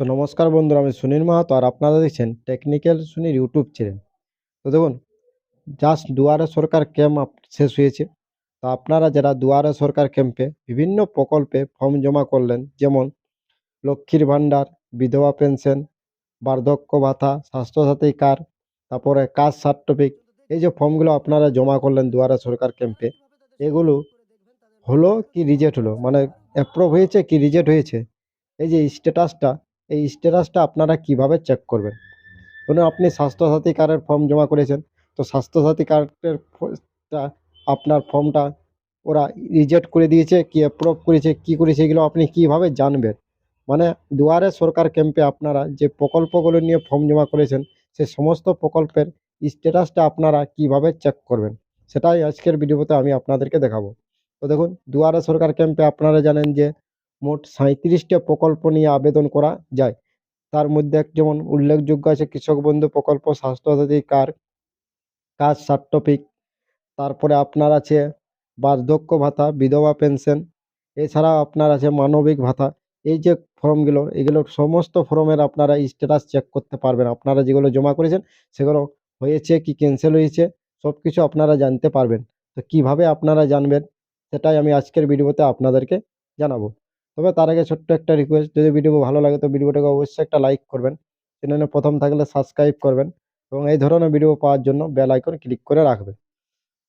তো নমস্কার বন্ধুরা, আমি সুনীল মাহাতো আর আপনারা দেখছেন টেকনিক্যাল সুনীল ইউটিউব চ্যানেল। তো দেখুন, জাস্ট দুয়ারে সরকার ক্যাম্প শেষ হয়েছে। তো আপনারা যারা দুয়ারে সরকার ক্যাম্পে বিভিন্ন প্রকল্পে ফর্ম জমা করলেন, যেমন লক্ষ্মীর ভাণ্ডার, বিধবা পেনশন, বার্ধক্য ভাতা, স্বাস্থ্যসাথী কার্ড, তারপরে কাজ সার্টিফিক এই যে ফর্মগুলো আপনারা জমা করলেন দুয়ারে সরকার ক্যাম্পে, এগুলো হলো কি রিজেক্ট হলো? মানে অ্যাপ্রুভ হয়েছে কি রিজেক্ট হয়েছে? এই যে স্ট্যাটাসটা এই স্ট্যাটাসটা আপনারা কীভাবে চেক করবেন? ধরুন আপনি স্বাস্থ্যসাথী কার্ডের ফর্ম জমা করেছেন, তো স্বাস্থ্যসাথী কার্ডের আপনার ফর্মটা ওরা রিজেক্ট করে দিয়েছে, কি অ্যাপ্রুভ করেছে, কি করেছে, এগুলো আপনি কীভাবে জানবেন? মানে দুয়ারে সরকার ক্যাম্পে আপনারা যে প্রকল্পগুলো নিয়ে ফর্ম জমা করেছেন, সে সমস্ত প্রকল্পের স্ট্যাটাসটা আপনারা কীভাবে চেক করবেন? সেটাই আজকের ভিডিওতে আমি আপনাদেরকে দেখাবো। তো দেখুন, দুয়ারে সরকার ক্যাম্পে আপনারা জানেন যে মোট সাঁইত্রিশটা প্রকল্প নিয়ে আবেদন করা যায়। তার মধ্যে যেমন উল্লেখযোগ্য আছে কৃষক বন্ধু প্রকল্প স্বাস্থ্যসাথী কার্ড কাস্ট সার্টিফিকেট তারপরে আপনার আছে বার্ধক্য ভাতা, বিধবা পেনশন, এছাড়াও আপনার আছে মানবিক ভাতা। এই যে ফর্মগুলো, এগুলো সমস্ত ফর্মের আপনারা স্ট্যাটাস চেক করতে পারবেন। আপনারা যেগুলো জমা করেছেন, সেগুলো হয়েছে কি ক্যান্সেল হয়েছে সব কিছু আপনারা জানতে পারবেন। তো কীভাবে আপনারা জানবেন, সেটাই আমি আজকের ভিডিওতে আপনাদেরকে জানাব। তবে তার আগে ছোট্ট একটা রিকোয়েস্ট যদি ভিডিও ভালো লাগে তো ভিডিওটাকে অবশ্যই একটা লাইক করবেন। চ্যানেলে প্রথম থাকলে সাবস্ক্রাইব করবেন এবং এই ধরনের ভিডিও পাওয়ার জন্য বেল আইকন ক্লিক করে রাখবেন।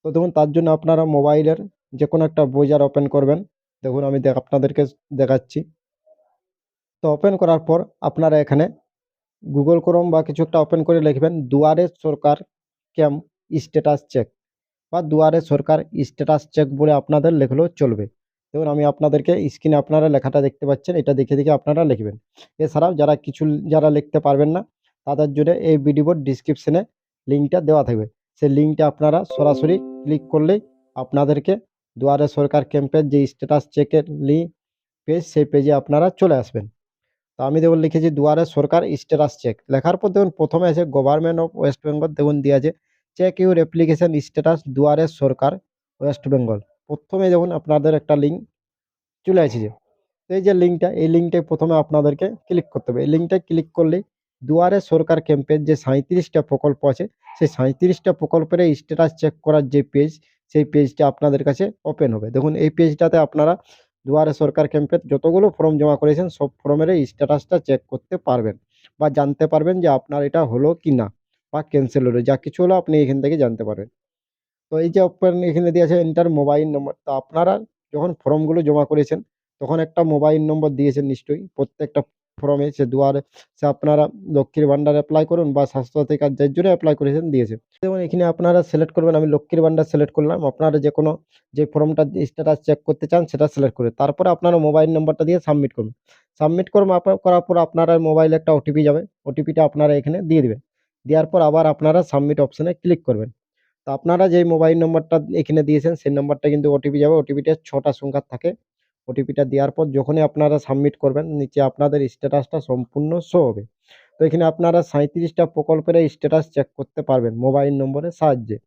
তো দেখুন, তার জন্য আপনারা মোবাইলের যে কোনো একটা ব্রাউজার ওপেন করবেন। দেখুন, আমি আপনাদেরকে দেখাচ্ছি। তো ওপেন করার পর আপনারা এখানে গুগল ক্রোম বা কিছু একটা ওপেন করে লিখবেন, দুয়ারে সরকার ক্যাম্প স্ট্যাটাস চেক বা দুয়ারে সরকার স্ট্যাটাস চেক বলে আপনাদের লেখলেও চলবে। দেখুন, আমি আপনাদেরকে স্ক্রিনে আপনারা লেখাটা দেখতে পাচ্ছেন, এটা দেখে দেখে আপনারা লিখবেন। এছাড়াও যারা কিছু যারা লিখতে পারবেন না, তাদের জন্য এই ভিডিওর ডিসক্রিপশনে লিঙ্কটা দেওয়া থাকবে। সেই লিঙ্কটা আপনারা সরাসরি ক্লিক করলেই আপনাদেরকে দুয়ারে সরকার ক্যাম্পের যে স্ট্যাটাস চেকের লি পেজ সেই পেজে আপনারা চলে আসবেন। তো আমি দেখুন, লিখেছি দুয়ারে সরকার স্ট্যাটাস চেক লেখার পর দেখুন, প্রথমে আছে গভর্নমেন্ট অফ ওয়েস্ট বেঙ্গল দেখুন, দিয়ে আছে চেক ইউর অ্যাপ্লিকেশন স্ট্যাটাস দুয়ারে সরকার ওয়েস্ট বেঙ্গল প্রথমে দেখুন আপনাদের একটা লিঙ্ক চলে এসেছে। তো এই যে লিঙ্কটা এই লিঙ্কটায় প্রথমে আপনাদেরকে ক্লিক করতে হবে। এই লিঙ্কটায় ক্লিক করলে দুয়ারে সরকার ক্যাম্পের যে সাঁত্রিশটা প্রকল্প আছে, সেই সাঁত্রিশটা প্রকল্পের স্ট্যাটাস চেক করার যে পেজ সেই পেজটা আপনাদের কাছে ওপেন হবে। দেখুন এই পেজটাতে আপনারা দুয়ারে সরকার ক্যাম্পের যতগুলো ফর্ম জমা করেছেন, সব ফর্মের স্ট্যাটাসটা চেক করতে পারবেন বা জানতে পারবেন যে আপনার এটা হলো কি না বা ক্যান্সেল হলো। যা কিছু হলো আপনি এখান থেকে জানতে পারবেন। তো এই যে ওপেন এখানে দিয়ে আছে এন্টার মোবাইল নম্বর তো আপনারা যখন ফর্মগুলো জমা করেছেন, তখন একটা মোবাইল নম্বর দিয়েছেন নিশ্চয়ই। প্রত্যেকটা ফর্মে সে দুয়ারে, সে আপনারা লক্ষ্মীর ভাণ্ডার অ্যাপ্লাই করুন বা স্বাস্থ্যসাথী কার্ড যার জন্য অ্যাপ্লাই করেছেন দিয়েছে। যেমন এখানে আপনারা সিলেক্ট করবেন, আমি লক্ষ্মীর ভাণ্ডার সিলেক্ট করলাম, আপনারা যে কোনো যে ফর্মটা স্ট্যাটাস চেক করতে চান সেটা সিলেক্ট করে, তারপরে আপনারা মোবাইল নম্বরটা দিয়ে সাবমিট করুন। সাবমিট করুন করার পর আপনারা মোবাইলে একটা ওটিপি যাবে ওটিপিটা আপনারা এখানে দিয়ে দেবেন। দেওয়ার পর আবার আপনারা সাবমিট অপশানে ক্লিক করবেন। তো আপনারা যেই মোবাইল নম্বরটা এখানে দিয়েছেন, সেই নম্বরটা কিন্তু ওটিপি যাবে। ওটিপিটা ছটা সংখ্যার থাকে। ওটিপিটা দেওয়ার পর যখনই আপনারা সাবমিট করবেন, নিচে আপনাদের স্ট্যাটাসটা সম্পূর্ণ শো হবে। তো এখানে আপনারা সাঁত্রিশটা প্রকল্পের স্ট্যাটাস চেক করতে পারবেন মোবাইল নম্বরের সাহায্যে।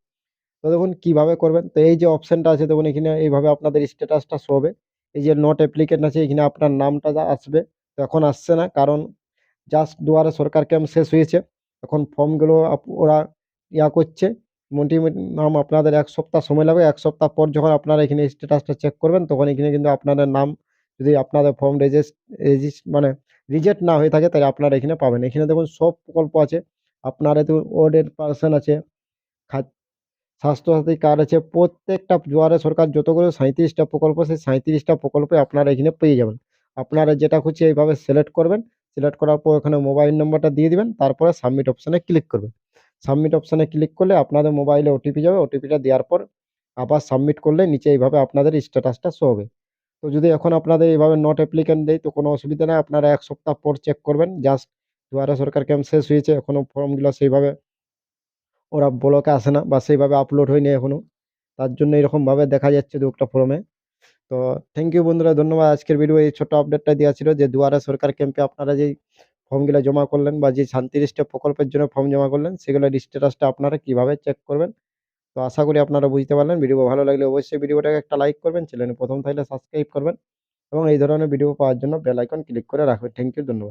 তো দেখুন কীভাবে করবেন? তো এই যে অপশানটা আছে, দেখুন এখানে এইভাবে আপনাদের স্ট্যাটাসটা শো হবে। এই যে নট অ্যাপ্লিকেন্ট আছে, এখানে আপনার নামটা আসবে, তো এখন আসছে না। কারণ জাস্ট দুয়ারে সরকার ক্যাম্প শেষ হয়েছে। এখন ফর্মগুলো ওরা ইয়া করছে। মোটামুটি নাম আপনাদের এক সপ্তাহ সময় লাগবে। এক সপ্তাহ পর যখন আপনারা এখানে স্ট্যাটাসটা চেক করবেন, তখন এখানে কিন্তু আপনাদের নাম যদি আপনাদের ফর্ম রেজিস্ট রেজিস্ট মানে রিজেক্ট না হয়ে থাকে, তাহলে আপনারা এখানে পাবেন। এখানে দেখুন সব প্রকল্প আছে। আপনার এতে ওডেড পার্সন আছে স্বাস্থ্যসাথী কার্ড আছে, প্রত্যেকটা দুয়ারে সরকার যতগুলো সাঁত্রিশটা প্রকল্প সেই সাঁত্রিশটা প্রকল্পে আপনারা এখানে পেয়ে যাবেন। আপনারা যেটা খুশি এইভাবে সিলেক্ট করবেন। সিলেক্ট করার পর ওখানে মোবাইল নম্বরটা দিয়ে দিবেন, তারপরে সাবমিট অপশানে ক্লিক করবেন। সাবমিট অপশানে ক্লিক করলে আপনাদের মোবাইলে ওটিপি যাবে। ওটিপিটা দেওয়ার পর আবার সাবমিট করলে নিচে এইভাবে আপনাদের স্ট্যাটাসটা শো হবে। তো যদি এখন আপনাদের এইভাবে নট অ্যাপ্লিকেন্ট দেয় তো কোনো অসুবিধা নেই। আপনারা এক সপ্তাহ পর চেক করবেন। জাস্ট দুয়ারে সরকার ক্যাম্প শেষ হয়েছে এখনও ফর্মগুলো সেইভাবে ওরা ব্লকে আসে না বা সেইভাবে আপলোড হয়নি এখনও তার জন্য এরকমভাবে দেখা যাচ্ছে দু একটা ফর্মে তো থ্যাংক ইউ বন্ধুরা, ধন্যবাদ। আজকের ভিডিও এই ছোট আপডেটটা দেওয়া ছিল যে দুয়ারে সরকার ক্যাম্পে আপনারা যেই ফর্মগুলো জমা করলেন বা যে সাঁত্রিশটা প্রকল্পের জন্য ফর্ম জমা করলেন সেগুলোর স্ট্যাটাসটা আপনারা কীভাবে চেক করবেন? তো আশা করি আপনারা বুঝতে পারলেন। ভিডিও ভালো লাগলে অবশ্যই ভিডিওটাকে একটা লাইক করবেন চ্যানেলে প্রথম থাকলে সাবস্ক্রাইব করবেন এবং এই ধরনের ভিডিও পাওয়ার জন্য বেল আইকন ক্লিক করে রাখবেন। থ্যাংক ইউ ধন্যবাদ।